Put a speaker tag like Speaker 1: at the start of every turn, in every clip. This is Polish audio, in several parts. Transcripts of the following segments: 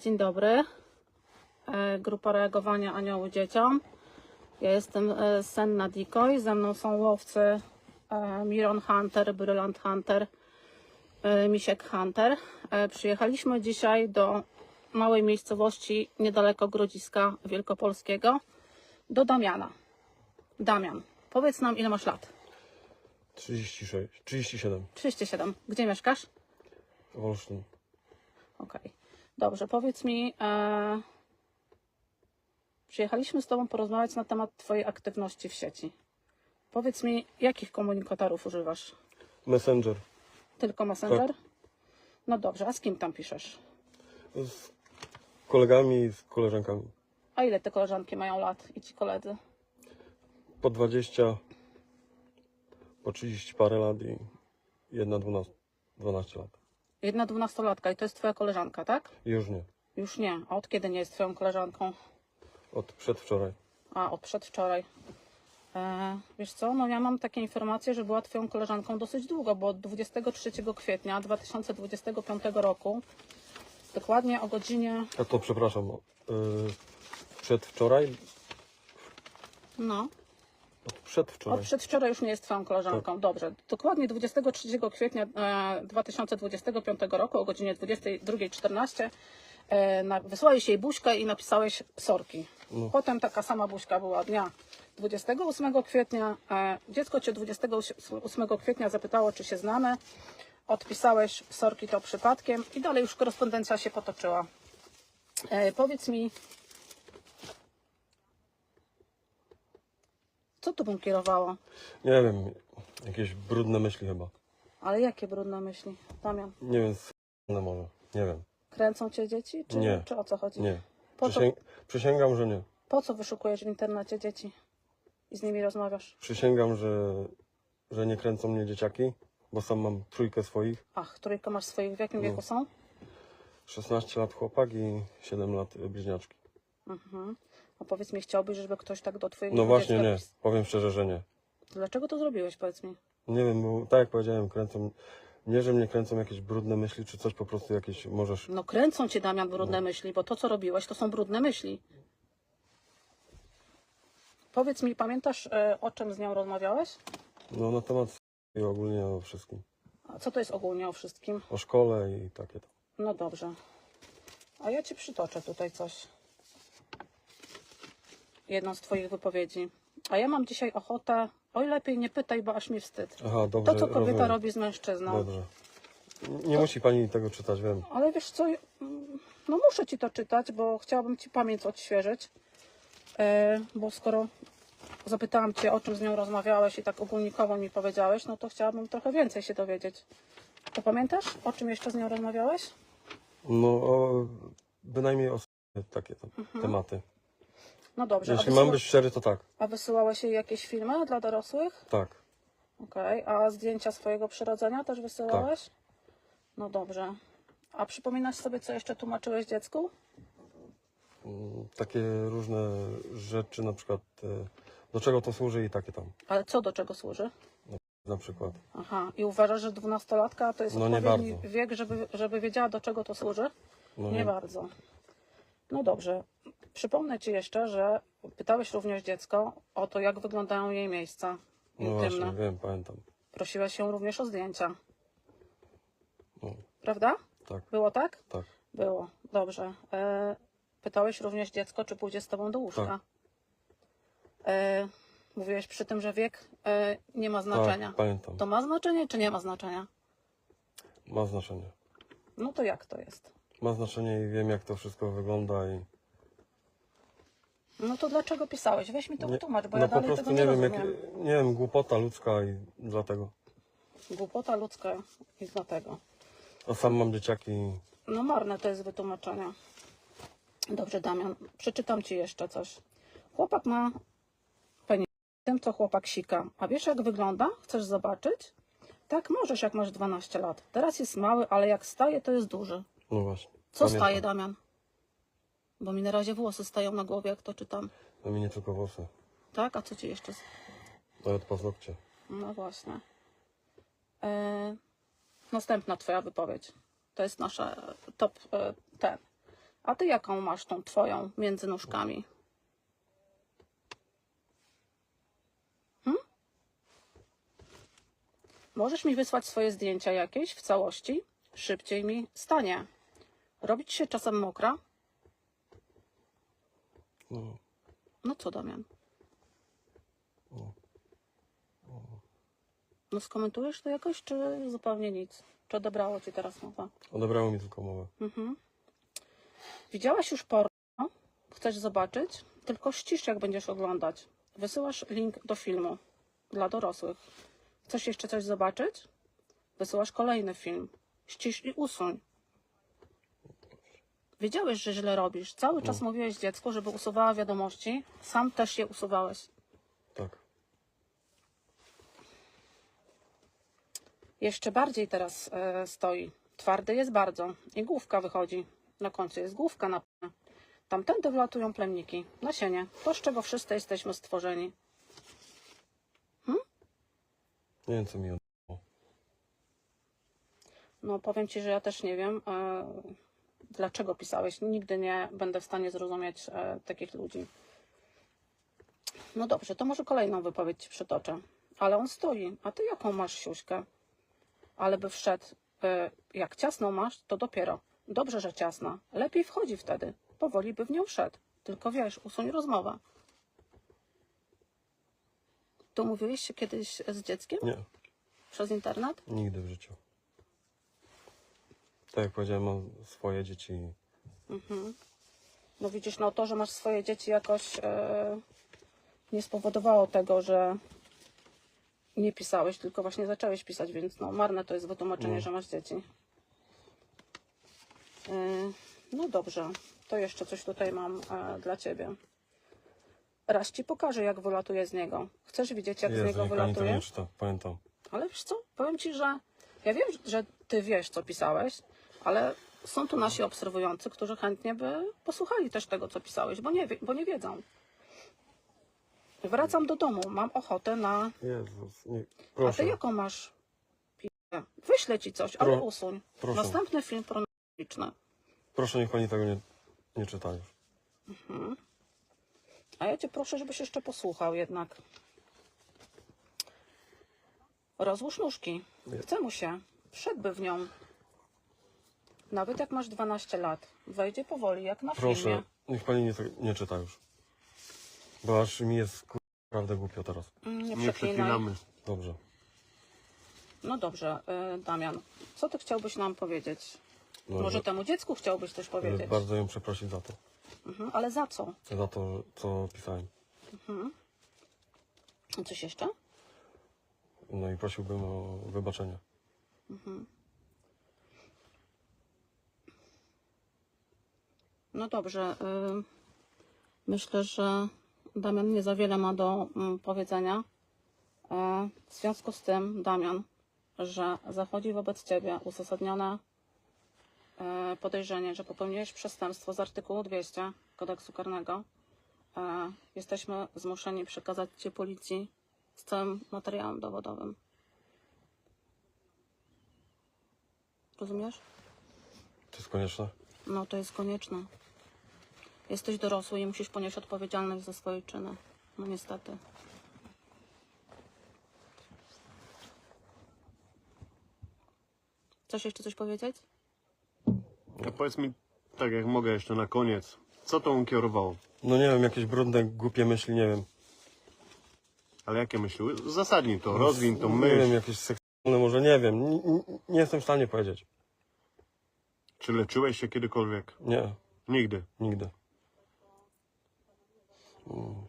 Speaker 1: Dzień dobry. E, Grupa reagowania Anioły Dzieciom. Ja jestem e, Senna Dikoy. Ze mną są łowcy e, Miron Hunter, Brylant Hunter, Misiek Hunter. Przyjechaliśmy dzisiaj do małej miejscowości niedaleko Grodziska Wielkopolskiego, do Damiana. Damian, powiedz nam ile masz lat?
Speaker 2: 36, 37
Speaker 1: 37. Gdzie mieszkasz?
Speaker 2: w Olsztyn.
Speaker 1: Okej. Dobrze, powiedz mi, e, przyjechaliśmy z Tobą porozmawiać na temat Twojej aktywności w sieci. Powiedz mi, jakich komunikatorów używasz?
Speaker 2: Messenger.
Speaker 1: Tylko Messenger? No dobrze, a z kim tam piszesz?
Speaker 2: Z kolegami i z koleżankami.
Speaker 1: A ile te koleżanki mają lat i ci koledzy?
Speaker 2: Po 20, po 30 parę lat i jedna 12, 12 lat.
Speaker 1: Jedna dwunastolatka i to jest Twoja koleżanka, tak?
Speaker 2: Już nie.
Speaker 1: Już nie. A od kiedy nie jest Twoją koleżanką?
Speaker 2: Od przedwczoraj.
Speaker 1: A, od przedwczoraj. E, wiesz co, no ja mam takie informacje, że była Twoją koleżanką dosyć długo, bo od 23 kwietnia 2025 roku, dokładnie o godzinie,
Speaker 2: A to przepraszam. Yy, przedwczoraj?
Speaker 1: no,
Speaker 2: Od przedwczoraj.
Speaker 1: od przedwczoraj już nie jest Twoją koleżanką. Dobrze, dokładnie 23 kwietnia e, 2025 roku o godzinie 22.14 e, wysłałeś jej buźkę i napisałeś sorki.
Speaker 2: No.
Speaker 1: Potem taka sama buźka była dnia 28 kwietnia. E, dziecko cię 28 kwietnia zapytało, czy się znamy. Odpisałeś sorki to przypadkiem i dalej już korespondencja się potoczyła. E, powiedz mi, co tu bym kierowało?
Speaker 2: Nie wiem, jakieś brudne myśli chyba.
Speaker 1: Ale jakie brudne myśli? Damian,
Speaker 2: Nie wiem, s***ne może. Nie wiem.
Speaker 1: kręcą cię dzieci? Czy,
Speaker 2: Nie.
Speaker 1: czy o co chodzi?
Speaker 2: Nie.
Speaker 1: Po co,
Speaker 2: Przysięg przysięgam, że nie.
Speaker 1: po co wyszukujesz w internecie dzieci i z nimi rozmawiasz?
Speaker 2: Przysięgam, że, że nie kręcą mnie dzieciaki, bo sam mam trójkę swoich.
Speaker 1: Ach, trójkę masz swoich, w jakim
Speaker 2: No.
Speaker 1: wieku są?
Speaker 2: 16 lat chłopak i 7 lat y, bliźniaczki.
Speaker 1: Mhm. A powiedz mi, chciałbyś, żeby ktoś tak do twojego
Speaker 2: No właśnie
Speaker 1: dziecka
Speaker 2: nie, powiem szczerze, że nie.
Speaker 1: Dlaczego to zrobiłeś, powiedz mi?
Speaker 2: Nie wiem, bo tak jak powiedziałem, kręcą, nie, że mnie kręcą jakieś brudne myśli, czy coś po prostu jakieś, możesz,
Speaker 1: No kręcą cię, Damian,
Speaker 2: No.
Speaker 1: brudne myśli, bo to, co robiłeś, to są brudne myśli. Powiedz mi, pamiętasz, e, o czym z nią rozmawiałeś?
Speaker 2: no na temat i ogólnie o wszystkim.
Speaker 1: A co to jest ogólnie o wszystkim?
Speaker 2: O szkole i takie to.
Speaker 1: No dobrze. A ja ci przytoczę tutaj coś. Jedną z twoich wypowiedzi. A ja mam dzisiaj ochotę... Oj, lepiej nie pytaj, bo aż mi wstyd.
Speaker 2: Aha, dobrze,
Speaker 1: To, co kobieta
Speaker 2: rozumiem.
Speaker 1: robi z mężczyzną.
Speaker 2: Dobrze. Nie musi pani tego czytać, wiem.
Speaker 1: Ale wiesz co, no muszę ci to czytać, bo chciałabym ci pamięć odświeżyć. E, bo skoro zapytałam cię, o czym z nią rozmawiałeś i tak ogólnikowo mi powiedziałeś, no to chciałabym trochę więcej się dowiedzieć. To pamiętasz, o czym jeszcze z nią rozmawiałeś?
Speaker 2: No, o, bynajmniej o s- takie tam tematy.
Speaker 1: No dobrze,
Speaker 2: Jeśli mam być szczery, to tak.
Speaker 1: a wysyłałeś jej jakieś filmy dla dorosłych?
Speaker 2: Tak.
Speaker 1: Okej, a zdjęcia swojego przyrodzenia też wysyłałeś? No dobrze. A przypominasz sobie, co jeszcze tłumaczyłeś dziecku?
Speaker 2: Mm, Takie różne rzeczy, na przykład e, do czego to służy i takie tam.
Speaker 1: Ale co do czego służy?
Speaker 2: Na przykład.
Speaker 1: Aha, i uważasz, że dwunastolatka to jest
Speaker 2: No nie
Speaker 1: odpowiedni
Speaker 2: bardzo.
Speaker 1: wiek, żeby, żeby wiedziała, do czego to służy?
Speaker 2: No
Speaker 1: nie. bardzo. No dobrze. Przypomnę Ci jeszcze, że pytałeś również dziecko o to, jak wyglądają jej miejsca
Speaker 2: No
Speaker 1: intymne.
Speaker 2: właśnie, wiem, pamiętam.
Speaker 1: Prosiłeś ją również o zdjęcia.
Speaker 2: No,
Speaker 1: Prawda?
Speaker 2: tak,
Speaker 1: Było tak?
Speaker 2: tak.
Speaker 1: Było. Dobrze. E, pytałeś również dziecko, czy pójdzie z Tobą do łóżka.
Speaker 2: Tak.
Speaker 1: E, mówiłeś przy tym, że wiek e, nie ma znaczenia.
Speaker 2: Tak, pamiętam.
Speaker 1: To ma znaczenie, czy nie ma znaczenia?
Speaker 2: Ma znaczenie.
Speaker 1: No to jak to jest?
Speaker 2: Ma znaczenie i wiem, jak to wszystko wygląda i
Speaker 1: No to dlaczego pisałeś? Weź mi to wytłumacz, bo
Speaker 2: no
Speaker 1: ja
Speaker 2: po
Speaker 1: dalej
Speaker 2: prostu
Speaker 1: tego
Speaker 2: nie
Speaker 1: nie
Speaker 2: wiem, jak,
Speaker 1: rozumiem.
Speaker 2: nie wiem, głupota ludzka i dlatego.
Speaker 1: Głupota ludzka i dlatego.
Speaker 2: A sam mam dzieciaki i
Speaker 1: No marne to jest wytłumaczenie. Dobrze, Damian, przeczytam Ci jeszcze coś. Chłopak ma penis tym, co chłopak sika. A wiesz, jak wygląda? Chcesz zobaczyć? Tak, możesz, jak masz 12 lat. Teraz jest mały, ale jak staje, to jest duży.
Speaker 2: no właśnie.
Speaker 1: Co
Speaker 2: Pamiętam.
Speaker 1: staje, Damian? Bo mi na razie włosy stają na głowie, jak to czytam.
Speaker 2: No mi nie tylko włosy,
Speaker 1: Tak? A co Ci jeszcze... z-
Speaker 2: nawet paznokcie.
Speaker 1: No właśnie. E, następna Twoja wypowiedź. To jest nasza top e, ten. A ty jaką masz tą twoją między nóżkami? Hmm? Możesz mi wysłać swoje zdjęcia jakieś w całości? Szybciej mi stanie. Robić się czasem mokra?
Speaker 2: No,
Speaker 1: No co, Damian? No skomentujesz to jakoś, czy zupełnie nic? Czy odebrało ci teraz mowa?
Speaker 2: odebrało mi tylko mowę.
Speaker 1: Mhm. Widziałaś już porno? Chcesz zobaczyć? Tylko ścisz, jak będziesz oglądać. Wysyłasz link do filmu dla dorosłych. Chcesz jeszcze coś zobaczyć? Wysyłasz kolejny film. Ścisz i usuń. Wiedziałeś, że źle robisz. Cały czas mówiłeś dziecku, żeby usuwała wiadomości. Sam też je usuwałeś.
Speaker 2: Tak.
Speaker 1: Jeszcze bardziej teraz e, stoi. Twardy jest bardzo. I główka wychodzi. Na końcu jest główka na p. Tamtędy wlatują plemniki. Nasienie. To, z czego wszyscy jesteśmy stworzeni.
Speaker 2: Nie wiem, co mi oddało.
Speaker 1: No powiem Ci, że ja też nie wiem, e, dlaczego pisałeś. Nigdy nie będę w stanie zrozumieć e, takich ludzi. No dobrze, to może kolejną wypowiedź Ci przytoczę. Ale on stoi, a Ty jaką masz siuśkę? Ale by wszedł, e, jak ciasną masz, to dopiero. Dobrze, że ciasna. Lepiej wchodzi wtedy. Powoli by w nią wszedł. Tylko wiesz, usuń rozmowę. Tu mówiłeś się kiedyś z dzieckiem?
Speaker 2: Nie,
Speaker 1: Przez internet?
Speaker 2: nigdy w życiu. Tak jak powiedziałem, mam swoje dzieci. i
Speaker 1: No widzisz, no to, że masz swoje dzieci jakoś e, nie spowodowało tego, że nie pisałeś, tylko właśnie zacząłeś pisać, więc no marne to jest wytłumaczenie,
Speaker 2: No.
Speaker 1: że masz dzieci. E, no dobrze, to jeszcze coś tutaj mam e, dla ciebie. Raz ci pokażę, jak wylatuje z niego. Chcesz widzieć, jak z niego
Speaker 2: pani tego
Speaker 1: wylatuje?
Speaker 2: nie czyta, pamiętam.
Speaker 1: Ale wiesz co, powiem ci, że ja wiem, że ty wiesz, co pisałeś, ale są tu nasi obserwujący, którzy chętnie by posłuchali też tego, co pisałeś, bo nie, bo nie wiedzą. Wracam do domu, mam ochotę na...
Speaker 2: Jezus, nie,
Speaker 1: A ty jaką masz? Wyślę ci coś, ale
Speaker 2: Pro-
Speaker 1: usuń.
Speaker 2: proszę.
Speaker 1: Następny film pornograficzny.
Speaker 2: Proszę, niech pani tego nie, nie czyta już.
Speaker 1: A ja cię proszę, żebyś jeszcze posłuchał jednak. Rozłóż nóżki. Chce mu się. Wszedłby w nią. Nawet jak masz 12 lat. Wejdzie powoli, jak na
Speaker 2: Proszę,
Speaker 1: filmie.
Speaker 2: niech pani nie, nie czyta już. Bo aż mi jest kur- naprawdę głupio teraz.
Speaker 1: Mm, Nie,
Speaker 3: Nie
Speaker 1: przeklinaj.
Speaker 3: przeklinamy.
Speaker 2: Dobrze.
Speaker 1: No dobrze, y, Damian. Co ty chciałbyś nam powiedzieć?
Speaker 2: No,
Speaker 1: Może
Speaker 2: że-
Speaker 1: temu dziecku chciałbyś coś
Speaker 2: że
Speaker 1: powiedzieć?
Speaker 2: Bardzo ją przeprosić za to.
Speaker 1: Mhm, ale za co?
Speaker 2: Za to, co pisałem.
Speaker 1: Coś jeszcze?
Speaker 2: No i prosiłbym o wybaczenie.
Speaker 1: No dobrze. y, Myślę, że Damian nie za wiele ma do mm, powiedzenia. E, W związku z tym, Damian, że zachodzi wobec ciebie uzasadnione e, podejrzenie, że popełniłeś przestępstwo z artykułu 200 kodeksu karnego, e, jesteśmy zmuszeni przekazać cię policji z całym materiałem dowodowym. Rozumiesz?
Speaker 2: To jest konieczne?
Speaker 1: No to jest konieczne. Jesteś dorosły i musisz ponieść odpowiedzialność za swoje czyny. No niestety. Chcesz jeszcze coś powiedzieć?
Speaker 3: A powiedz mi, tak jak mogę jeszcze na koniec, co to kierowało?
Speaker 2: No nie wiem, jakieś brudne, głupie myśli, nie wiem.
Speaker 3: Ale jakie myśli? Zasadnij to, rozwin tą
Speaker 2: Nie wiem, jakieś seksualne, może nie wiem. N- n- nie jestem w stanie powiedzieć.
Speaker 3: Czy leczyłeś się kiedykolwiek?
Speaker 2: Nie,
Speaker 3: Nigdy.
Speaker 2: nigdy.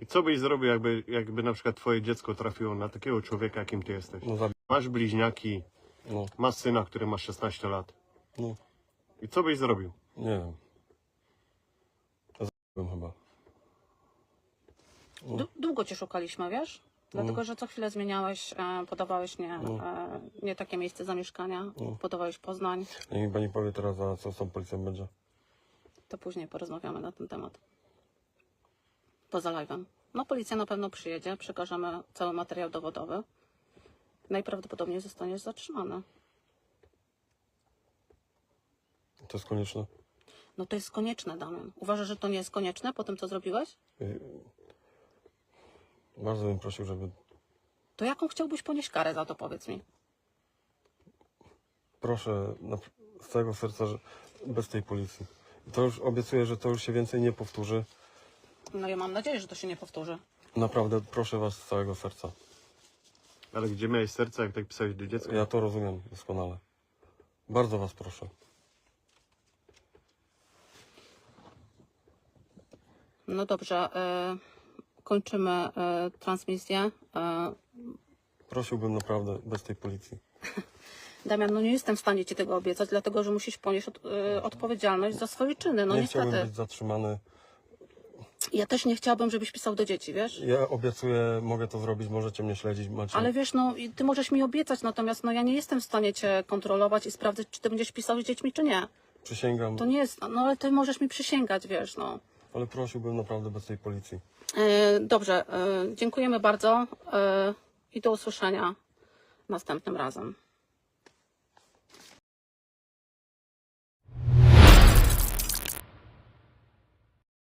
Speaker 3: I co byś zrobił, jakby, jakby na przykład twoje dziecko trafiło na takiego człowieka, jakim ty jesteś?
Speaker 2: No zabi...
Speaker 3: Masz bliźniaki,
Speaker 2: No,
Speaker 3: masz syna, który ma 16 lat.
Speaker 2: no,
Speaker 3: I co byś zrobił?
Speaker 2: nie wiem. Zabiłbym chyba.
Speaker 1: Dłu- Długo cię szukaliśmy, wiesz? Dlatego, że co chwilę zmieniałeś, e, podawałeś nie, e, nie takie miejsce zamieszkania, podawałeś Poznań.
Speaker 2: Niech mi pani powie teraz, za co z tą policją będzie.
Speaker 1: To później porozmawiamy na ten temat. Poza live'em. No policja na pewno przyjedzie, przekażemy cały materiał dowodowy. Najprawdopodobniej zostaniesz zatrzymany.
Speaker 2: To jest konieczne.
Speaker 1: No to jest konieczne, Damian. Uważasz, że to nie jest konieczne po tym, co zrobiłeś?
Speaker 2: Y, Bardzo bym prosił, żeby.
Speaker 1: To jaką chciałbyś ponieść karę za to, powiedz mi?
Speaker 2: Proszę na, z całego serca, że bez tej policji. To już obiecuję, że to już się więcej nie powtórzy.
Speaker 1: No ja mam nadzieję, że to się nie powtórzy.
Speaker 2: Naprawdę proszę Was z całego serca.
Speaker 3: Ale gdzie miałeś serce, jak tak pisałeś do dziecka?
Speaker 2: Ja to rozumiem doskonale. Bardzo Was proszę.
Speaker 1: No dobrze, e, kończymy e, transmisję. E,
Speaker 2: Prosiłbym naprawdę bez tej policji.
Speaker 1: Damian, no nie jestem w stanie Ci tego obiecać, dlatego że musisz ponieść od, odpowiedzialność za swoje czyny. No
Speaker 2: nie
Speaker 1: niestety.
Speaker 2: chciałbym być zatrzymany.
Speaker 1: Ja też nie chciałabym, żebyś pisał do dzieci, wiesz?
Speaker 2: Ja obiecuję, mogę to zrobić, możecie mnie śledzić, macie.
Speaker 1: Ale wiesz, no i ty możesz mi obiecać, natomiast no ja nie jestem w stanie Cię kontrolować i sprawdzać, czy Ty będziesz pisał z dziećmi, czy nie.
Speaker 2: Przysięgam,
Speaker 1: To nie jest, no ale Ty możesz mi przysięgać, wiesz, no.
Speaker 2: ale prosiłbym naprawdę bez tej policji.
Speaker 1: E, dobrze, e, dziękujemy bardzo e, i do usłyszenia następnym razem.